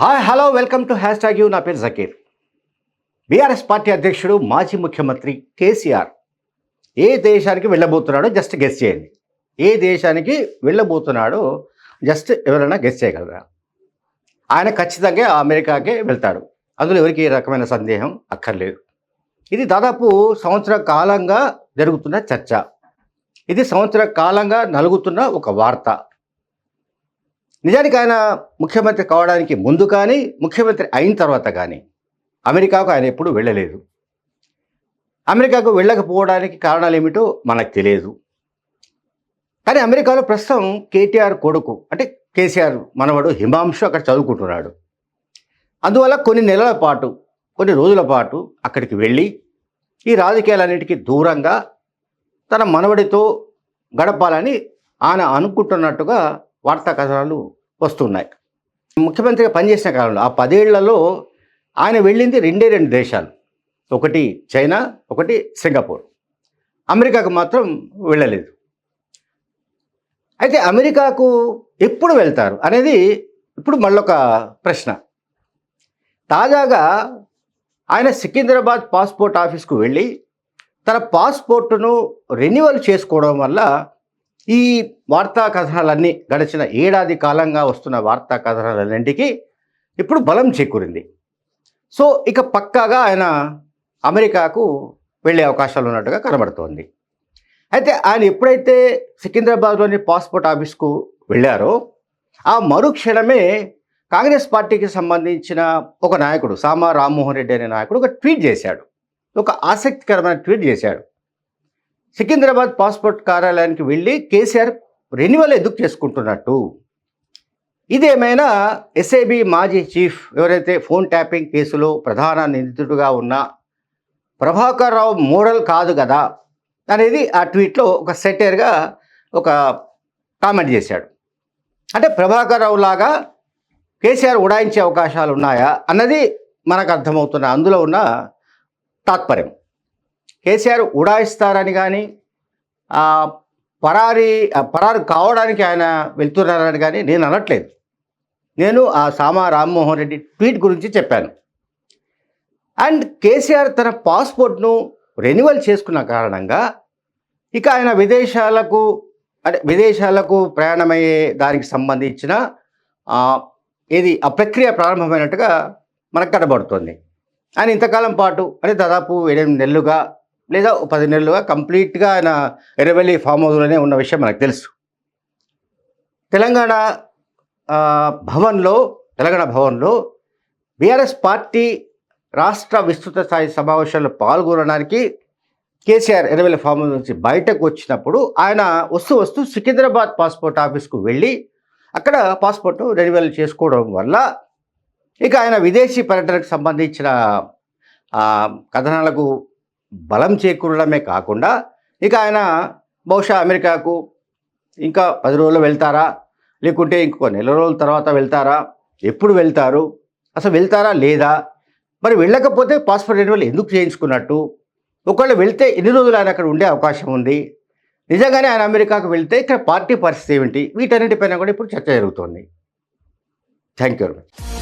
Hi hello welcome to hashtag U నా పేరు Zakir. BRS party అధ్యక్షుడు మాజీ ముఖ్యమంత్రి కేసీఆర్ ఏ దేశానికి వెళ్ళబోతున్నాడో జస్ట్ గెస్ చేయండి. ఏ దేశానికి వెళ్ళబోతున్నాడో జస్ట్ ఎవరైనా గెస్ చేయగలరా? ఆయన ఖచ్చితంగా అమెరికాకే వెళ్తాడు. అందులో ఎవరికి ఏ రకమైన సందేహం అక్కర్లేదు. ఇది దాదాపు సంవత్సర కాలంగా జరుగుతున్న చర్చ. ఇది సంవత్సర కాలంగా నలుగుతున్న ఒక వార్త. నిజానికి ఆయన ముఖ్యమంత్రి కావడానికి ముందు కానీ ముఖ్యమంత్రి అయిన తర్వాత కానీ అమెరికాకు ఆయన ఎప్పుడు వెళ్ళలేదు. అమెరికాకు వెళ్ళకపోవడానికి కారణాలు ఏమిటో మనకు తెలియదు. కానీ అమెరికాలో ప్రస్తుతం కేటీఆర్ కొడుకు అంటే కేసీఆర్ మనవడు హిమాంశు అక్కడ చదువుకుంటున్నాడు. అందువల్ల కొన్ని నెలల పాటు కొన్ని రోజుల పాటు అక్కడికి వెళ్ళి ఈ రాజకీయాలన్నిటికీ దూరంగా తన మనవడితో గడపాలని ఆయన అనుకుంటున్నట్టుగా వార్తా కథనాలు వస్తున్నాయి. ముఖ్యమంత్రిగా పనిచేసిన కాలంలో ఆ పదేళ్ళలో ఆయన వెళ్ళింది రెండే రెండు దేశాలు. ఒకటి చైనా ఒకటి సింగపూర్. అమెరికాకు మాత్రం వెళ్ళలేదు. అయితే అమెరికాకు ఎప్పుడు వెళ్తారు అనేది ఇప్పుడు మళ్ళొక ప్రశ్న. తాజాగా ఆయన సికింద్రాబాద్ పాస్పోర్ట్ ఆఫీస్కు వెళ్ళి తన పాస్పోర్టును రెన్యువల్ చేసుకోవడం వల్ల ఈ వార్తా కథనాలన్నీ గడిచిన ఏడాది కాలంగా వస్తున్న వార్తా కథనాలన్నింటికి ఇప్పుడు బలం చేకూరింది. సో ఇక పక్కాగా ఆయన అమెరికాకు వెళ్ళే అవకాశాలు ఉన్నట్టుగా కనబడుతోంది. అయితే ఆయన ఎప్పుడైతే సికింద్రాబాద్లోని పాస్పోర్ట్ ఆఫీస్కు వెళ్ళారో ఆ మరుక్షణమే కాంగ్రెస్ పార్టీకి సంబంధించిన ఒక నాయకుడు సామా రామ్మోహన్ రెడ్డి అనే నాయకుడు ఒక ట్వీట్ చేశాడు. ఒక ఆసక్తికరమైన ట్వీట్ చేశాడు. సికింద్రాబాద్ పాస్పోర్ట్ కార్యాలయానికి వెళ్ళి కేసీఆర్ రెన్యువల్ ఎందుకు చేసుకుంటున్నట్టు? ఇదేమైనా ఎస్ఐబి మాజీ చీఫ్ ఎవరైతే ఫోన్ ట్యాపింగ్ కేసులో ప్రధాన నిందితుడుగా ఉన్న ప్రభాకర్ రావు మోడల్ కాదు కదా అనేది ఆ ట్వీట్లో ఒక సెటర్గా ఒక కామెంట్ చేశాడు. అంటే ప్రభాకర్ రావు లాగా కేసీఆర్ ఉడాయించే అవకాశాలు ఉన్నాయా అన్నది మనకు అర్థమవుతున్న అందులో ఉన్న తాత్పర్యం. కేసీఆర్ ఉడాయిస్తారని కానీ పరారి ఆ పరారు కావడానికి ఆయన వెళ్తున్నారని కానీ నేను అనట్లేదు. నేను ఆ సామా రామ్మోహన్ రెడ్డి ట్వీట్ గురించి చెప్పాను. అండ్ కేసీఆర్ తన పాస్పోర్ట్ను రెన్యువల్ చేసుకున్న కారణంగా ఇక ఆయన విదేశాలకు అంటే విదేశాలకు ప్రయాణమయ్యే దానికి సంబంధించిన ఇది ఆ ప్రక్రియ ప్రారంభమైనట్టుగా మనకు కనబడుతుంది. ఆయన ఇంతకాలం పాటు అంటే దాదాపు ఎనిమిది నెలలుగా లేదా పది నెలలుగా కంప్లీట్గా ఆయన ఎర్రవెల్లి ఫామ్ హౌస్లోనే ఉన్న విషయం మనకు తెలుసు. తెలంగాణ భవన్లో తెలంగాణ భవన్లో బీఆర్ఎస్ పార్టీ రాష్ట్ర విస్తృత స్థాయి సమావేశాల్లో పాల్గొనడానికి కేసీఆర్ ఎర్రవెల్లి ఫామ్ హౌస్ నుంచి బయటకు వచ్చినప్పుడు ఆయన వస్తూ వస్తూ సికింద్రాబాద్ పాస్పోర్ట్ ఆఫీస్కు వెళ్ళి అక్కడ పాస్పోర్ట్ రెన్యువల్ చేసుకోవడం వల్ల ఇక ఆయన విదేశీ పర్యటనకు సంబంధించిన కథనాలకు బలం చేకూరడమే కాకుండా ఇక ఆయన బహుశా అమెరికాకు ఇంకా పది రోజులు వెళ్తారా? లేకుంటే ఇంకో నెల రోజుల తర్వాత వెళ్తారా? ఎప్పుడు వెళ్తారు? అసలు వెళ్తారా లేదా? మరి వెళ్ళకపోతే పాస్పోర్ట్ రెన్యువల్ ఎందుకు చేయించుకున్నట్టు? ఒకవేళ వెళ్తే ఎన్ని రోజులు ఆయన అక్కడ ఉండే అవకాశం ఉంది? నిజంగానే ఆయన అమెరికాకు వెళ్తే ఇక్కడ పార్టీ పరిస్థితి ఏమిటి? వీటన్నిటిపైన కూడా ఇప్పుడు చర్చ జరుగుతోంది. Thank you very much